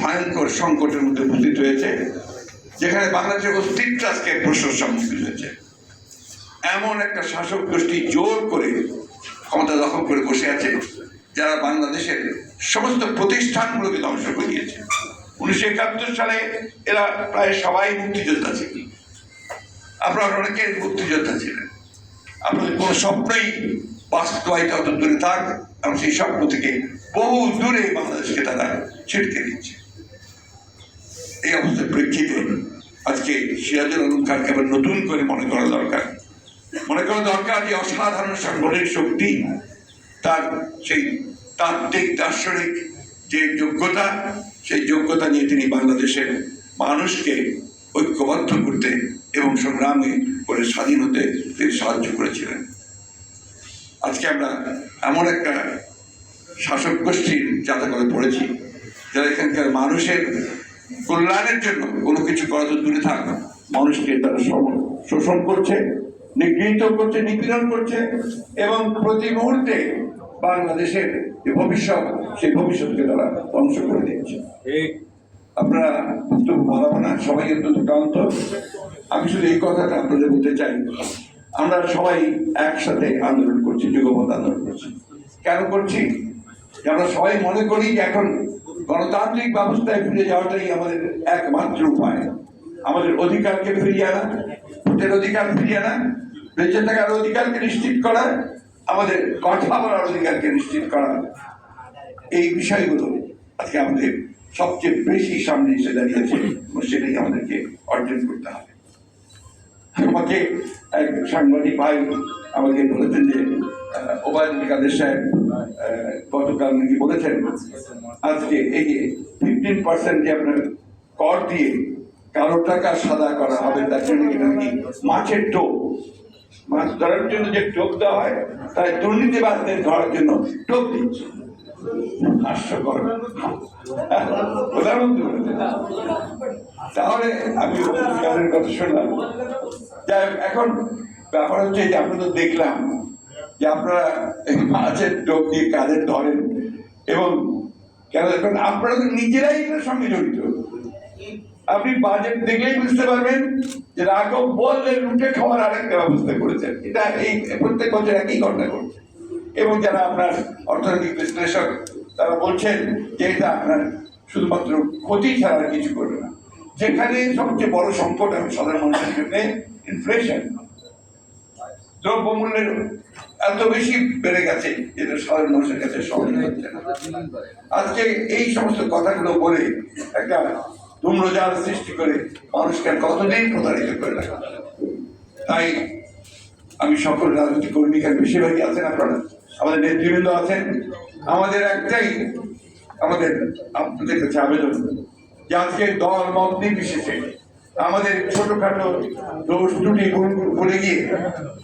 ভয়ঙ্কর সংকটের মধ্যে উপস্থিত হয়েছে, যেখানে বাংলাদেশের অস্তিত্ব আজকে প্রশ্নের সম্মুখীন হয়েছে। এমন একটা শাসক গোষ্ঠী জোর করে ক্ষমতা দখল করে বসে আছে, যারা বাংলাদেশের সমস্ত প্রতিষ্ঠানগুলোকে ধ্বংস করে দিয়েছে। উনিশশো একাত্তর সালে এরা প্রায় সবাই মুক্তিযোদ্ধা ছিল। আপনারা অনেকে মুক্তিযোদ্ধা ছিলেন। আপনাদের কোনো স্বপ্নই বাস্তবায়িত অত দূরে থাক, এবং সেই স্বপ্ন থেকে বহু দূরে বাংলাদেশকে তারা ছিটকে দিচ্ছে এই অবস্থার প্রেক্ষিতে আজকে সিরাজুল আলম খানকে আবার নতুন করে মনে করা দরকার। মনে করা দরকার যে অসাধারণ সাংগঠনিক শক্তি, তার সেই তাত্ত্বিক, দার্শনিক যে যোগ্যতা, সেই যোগ্যতা নিয়ে তিনি বাংলাদেশের মানুষকে ঐক্যবদ্ধ করতে এবং সংগ্রামে করে স্বাধীন হতে তিনি সাহায্য করেছিলেন। আজকে আমরা এমন একটা শাসক গোষ্ঠীর যাতে করে পড়েছি, যারা এখানকার মানুষের কল্যাণের জন্য কোনো কিছু করা তো দূরে থাক। মানুষকে তারা শোষণ করছে, নিগৃহীত করছে, নিপীড়ন করছে এবং প্রতি মুহূর্তে বাংলাদেশের যে ভবিষ্যৎ, সেই ভবিষ্যৎকে তারা ধ্বংস করে দিচ্ছে। আপনারা বক্তব্য বাড়াবো না, সবাই অত্যন্ত ক্লান্ত আমি শুধু এই কথাটা আপনাদের বলতে চাই। আমরা সবাই একসাথে আন্দোলন করছি যুগপথ আন্দোলন করছি। কেন করছি? আমরা সবাই মনে করি যে এখন গণতান্ত্রিক ব্যবস্থায় ফিরে যাওয়াটাই আমাদের একমাত্র উপায়। আমাদের অধিকারকে ফিরিয়ে আনা, ভোটের অধিকার ফিরিয়ে আনা, বেঁচে থাকার অধিকারকে নিশ্চিত করা, আমাদের কথা বলার অধিকারকে নিশ্চিত করা। এই বিষয়গুলো আজকে আমাদের সবচেয়ে বেশি সামনে এসে দাঁড়িয়েছে সেটাই আমাদেরকে অর্জন করতে হবে। আমাকে এক সাংবাদিক ভাই আমাকে বলেছেন যে ওবায়দুল কাদের সাহেব গতকাল নাকি বলেছেন, আজকে এই ফিফটিন পার্সেন্ট যে আপনার কর দিয়ে কারও টাকা সাদা করা হবে, তার জন্য নাকি মাছের টোপ? মাছ ধরার জন্য যে টোপ দেওয়া হয়, তাই দুর্নীতিবাদদের ধরার জন্য টোপ দিচ্ছে। তাহলে আমি কথা শুনলাম। এখন ব্যাপার হচ্ছে যে আমরা তো দেখলাম যে আপনারা মাছের টোপ দিয়ে কাদের ধরেন এবং কেন দেখবেন আপনারা তো নিজেরাই এটার সঙ্গে জড়িত। আপনি বাজেট দেখলেই বুঝতে পারবেন যে রাঘব বললে লুটে খাওয়ার আরেকটা ব্যবস্থা করেছেন। এটা এই প্রত্যেক বছর একই ঘটনা করছে এবং যারা আপনার অর্থনৈতিক বিশ্লেষক, তারা বলছেন যে এটা আপনার শুধুমাত্র ক্ষতি ছাড়া কিছু করবে না। যেখানে সবচেয়ে বড় সংকট এখন সাধারণ মানুষের জন্য ইনফ্লেশন দ্রব্যমূল্যের এত বেশি বেড়ে গেছে যেটা সাধারণ মানুষের কাছে সহজ হচ্ছে আজকে এই সমস্ত কথাগুলো বলে একটা ধূম্রজাল সৃষ্টি করে মানুষকে কতদিন প্রতারিত করে রাখা তাই আমি সকল রাজনৈতিক কর্মী এখানে বেশিরভাগই আছেন আপনারা, আমাদের নেতৃবৃন্দ আছেন। আমাদের একটাই, আমাদের আপনাদের কাছে আবেদন যে আজকে দল মত নির্বিশেষে আমাদের ছোটখাটো দোষ দুটি ভুল ভুলে গিয়ে,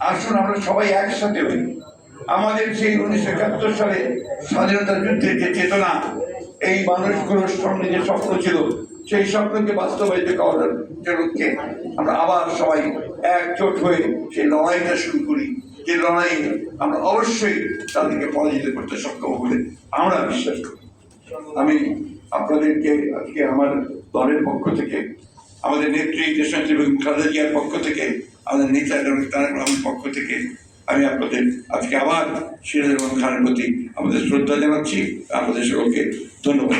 আসুন আমরা সবাই একসাথে হই। আমাদের সেই উনিশশো একাত্তর সালে স্বাধীনতা যুদ্ধের যে চেতনা, এই মানুষগুলোর সামনে যে স্বপ্ন ছিল, সেই স্বপ্নকে বাস্তবায়িত করার জন্য আমরা আবার সবাই একজোট হয়ে সেই লড়াইটা শুরু করি। যে লড়াই আমরা অবশ্যই তাদেরকে পরাজিত করতে সক্ষম বলে আমরা বিশ্বাস করি। আমি আপনাদেরকে আজকে আমার দলের পক্ষ থেকে আমাদের নেত্রী দেশনেত্রী বেগম খালেদা জিয়ার পক্ষ থেকে, আমাদের নেতা তারেক রহমানের পক্ষ থেকে আমি আপনাদের আজকে আবার সিরাজ রহমান খানের প্রতি আমাদের শ্রদ্ধা জানাচ্ছি। আপনাদের সকলকে ধন্যবাদ